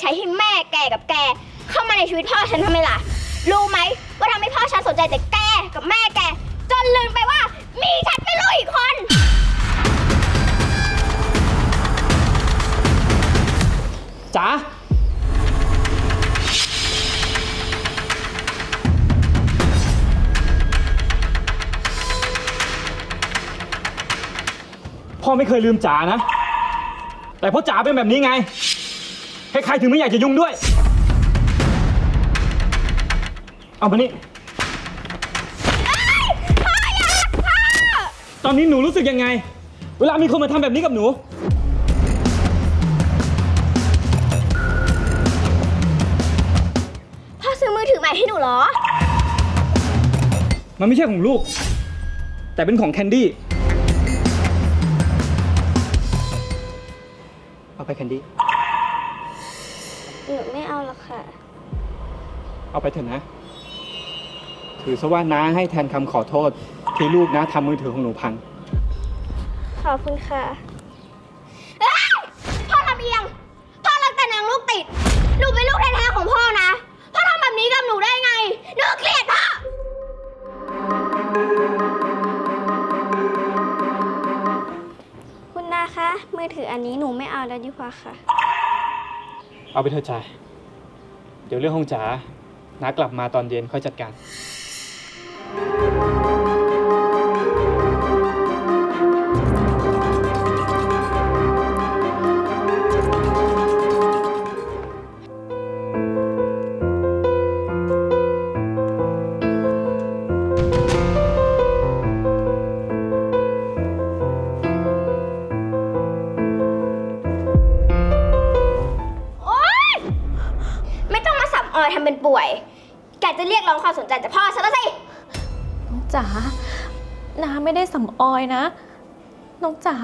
ใช้ให้แม่แกกับแก เข้ามาในชีวิตพ่อฉันทำไมล่ะ รู้ไหมว่าทำให้พ่อฉันสนใจแต่แกกับแม่แก จนลืมไปว่า มีฉันเป็นลูกอีกคน จ๋าพ่อไม่เคยลืมจ๋านะ แต่เพราะจ๋าเป็นแบบนี้ไง ใครๆถึงไม่อยากจะยุ่งด้วย เอามานี่ตอนนี้หนูรู้สึกยังไง เวลามีคนมาทำแบบนี้กับหนู พ่อซื้อมือถือใหม่ให้หนูเหรอ มันไม่ใช่ของลูก แต่เป็นของแคนดี้ เอาไปแคนดี้ หนูไม่เอาหรอกค่ะ เอาไปเถอะนะ ถือซะว่าน้าให้แทนคำขอโทษ ที่ลูกนะทำมือถือของหนูพัง ขอบคุณค่ะพ่อลำเอียง พ่อรักแต่นางลูกติด หนูเป็นลูกแท้ๆของพ่อนะ พ่อทำแบบนี้กับหนูได้ไง หนูเกลียดพ่อ คุณนาคะ มือถืออันนี้หนูไม่เอาแล้วดีกว่าค่ะ เอาไปเถอะจ้าเดี๋ยวเรื่องของจ๋าน้ากลับมาตอนเย็นค่อยจัดการ ทำเป็นป่วย แกจะเรียกร้องความสนใจจากพ่อฉันแล้วสิ น้องจ๋านาไม่ได้สำออยนะ น้องจ๋า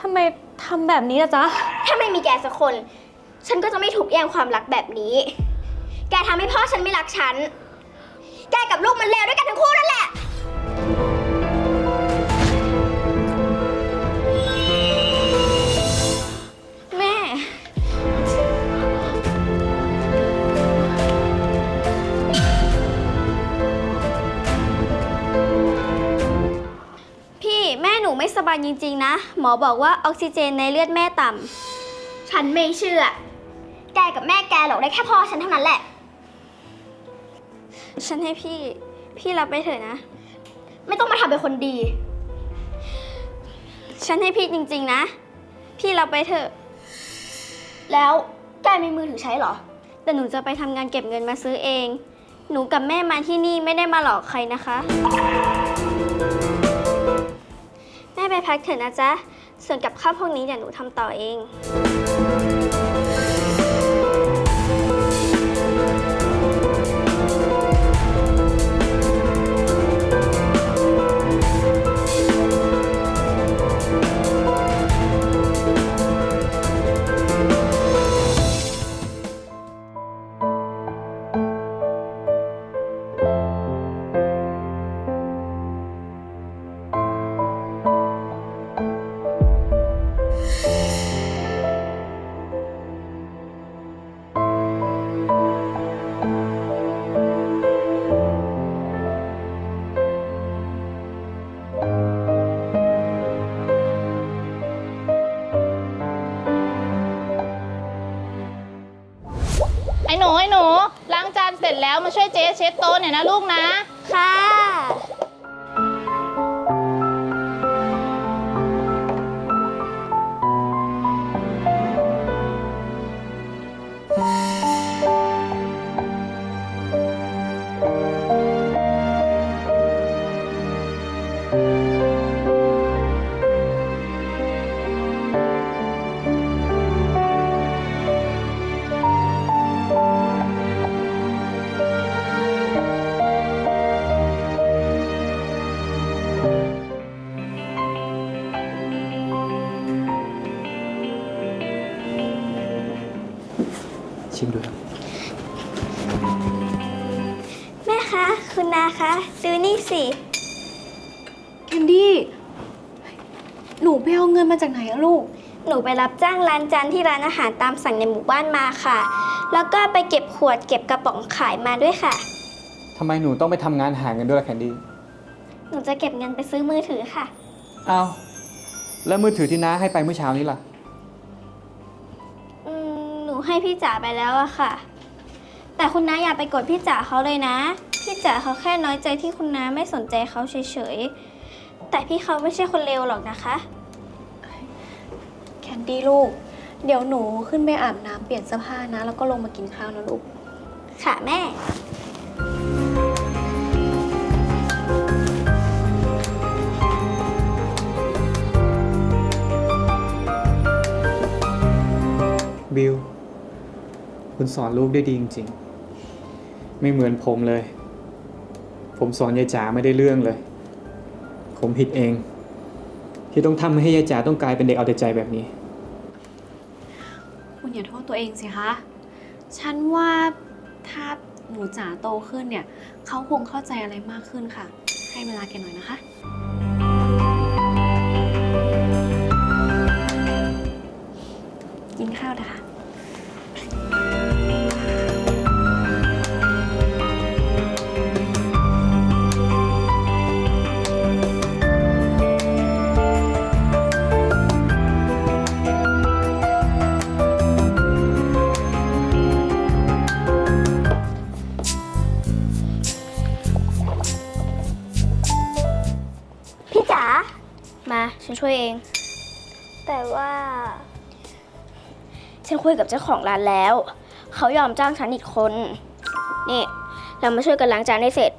ทำไมทำแบบนี้ล่ะจ๊ะ ถ้าไม่มีแกสักคน ฉันก็จะไม่ถูกแย่งความรักแบบนี้ แกทำให้พ่อฉันไม่รักฉัน แกกับลูกมันเลวด้วยกันทั้งคู่นั่นแหละ ม่หนูไม่สบายจริงๆนะ หมอบอกว่าออกซิเจนในเลือดแม่ต่ำฉันไม่เชื่อ แกกับแม่แกหลอกได้แค่พ่อฉันเท่านั้นแหละฉันให้พี่ พี่รับไปเถอะนะ ไม่ต้องมาทำเป็นคนดี ฉันให้พี่จริงๆนะ พี่รับไปเถอะ แล้วแกมีมือถือใช้เหรอ แต่หนูจะไปทำงานเก็บเงินมาซื้อเอง หนูกับแม่มาที่นี่ไม่ได้มาหลอกใครนะคะ แม่แพ็กเถอะนะจ๊ะ ส่วนกับข้าวพวกนี้เดี๋ยวหนูทำต่อเอง มาช่วยเจ๊เช็ดโต๊ะหน่อยนะลูกนะ ชิมดูครับ แม่คะ คุณนาคะดูนี่สิ แคนดี้ หนูไปเอาเงินมาจากไหนอะลูก หนูไปรับจ้างล้างจานที่ร้านอาหารตามสั่งในหมู่บ้านมาค่ะ แล้วก็ไปเก็บขวดเก็บกระป๋องขายมาด้วยค่ะ ทำไมหนูต้องไปทำงานหาเงินด้วยล่ะแคนดี้หนูจะเก็บเงินไปซื้อมือถือค่ะอ้าวแล้วมือถือที่น้าให้ไปเมื่อเช้านี้ล่ะอืมหนู ให้พี่จ๋าไปแล้วอะค่ะ แต่คุณน้าอย่าไปกดพี่จ๋าเขาเลยนะ พี่จ๋าเขาแค่น้อยใจที่คุณน้าไม่สนใจเขาเฉยๆ แต่พี่เขาไม่ใช่คนเลวหรอกนะคะ แคนดี้ลูก เดี๋ยวหนูขึ้นไปอาบน้ำเปลี่ยนเสื้อผ้านะ แล้วก็ลงมากินข้าวนะลูก ค่ะแม่ คุณสอนลูกได้ดีจริง ๆ ไม่เหมือนผมเลย ผมสอนยายจ๋าไม่ได้เรื่องเลย ผมผิดเอง ที่ต้องทำให้ยายจ๋าต้องกลายเป็นเด็กเอาแต่ใจแบบนี้ คุณอย่าโทษตัวเองสิคะ ฉันว่าถ้าหนูจ๋าโตขึ้นเนี่ย เขาคงเข้าใจอะไรมากขึ้นค่ะ ให้เวลาแกหน่อยนะคะ กินข้าวนะคะ ช่วยเอง แต่ว่า ฉันคุยกับเจ้าของร้านแล้ว เขายอมจ้างฉันอีกคน นี่ เรามาช่วยกันล้างจานให้เสร็จ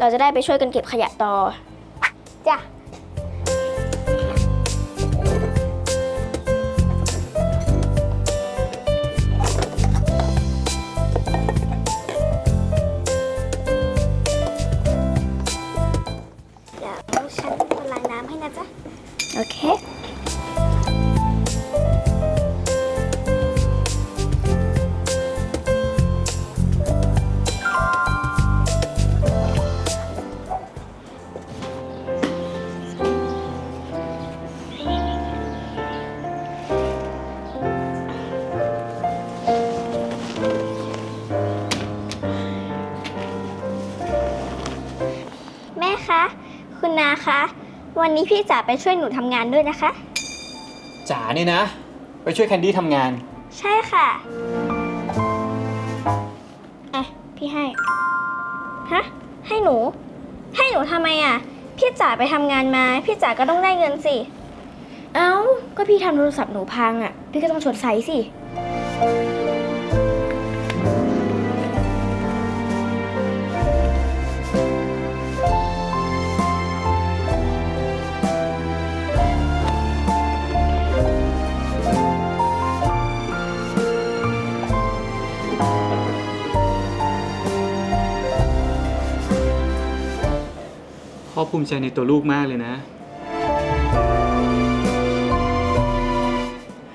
เราจะได้ไปช่วยกันเก็บขยะต่อ จ้ะ ฉันจะล้างน้ำให้นะจ๊ะ โอเค นาคะ วันนี้พี่จ๋าไปช่วยหนูทำงานด้วยนะคะ จ๋าเนี่ยนะ ไปช่วยแคนดี้ทำงาน ใช่ค่ะ อะ พี่ให้ ฮะ ให้หนู ให้หนูทำไมอะ พี่จ๋าไปทำงานมา พี่จ๋าก็ต้องได้เงินสิ เอ้า ก็พี่ทำโทรศัพท์หนูพังอะ พี่ก็ต้องชดใช้สิ พ่อภูมิใจในตัวลูกมากเลยนะ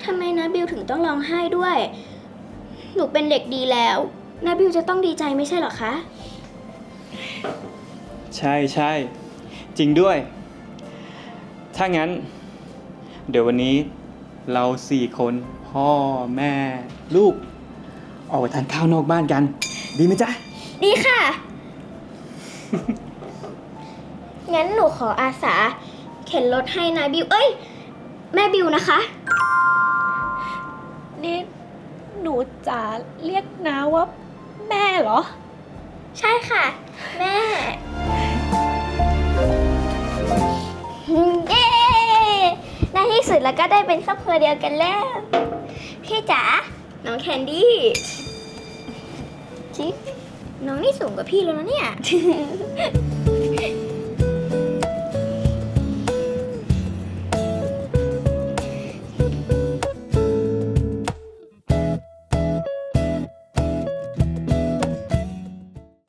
ทำไมนะบิวถึงต้องร้องไห้ด้วย หนูเป็นเด็กดีแล้วนะบิวจะต้องดีใจไม่ใช่เหรอคะ ใช่ใช่จริงด้วย ถ้างั้น เดี๋ยววันนี้เราสี่คนพ่อแม่ ลูก ออกไปทานข้าวนอกบ้านกัน ดีไหมจ๊ะ ดีค่ะ งั้นหนูขออาสา เข็นรถให้นายบิว เอ้ย แม่บิวนะคะ นี่หนูจ๋าเรียกน้าว่าแม่เหรอ ใช่ค่ะ แม่เย้ในที่สุดแล้วก็ได้เป็นครอบครัวเดียวกันแล้ว พี่จ๋า น้องแคนดี้น้องนี่สูงกว่าพี่แล้วนะเนี่ย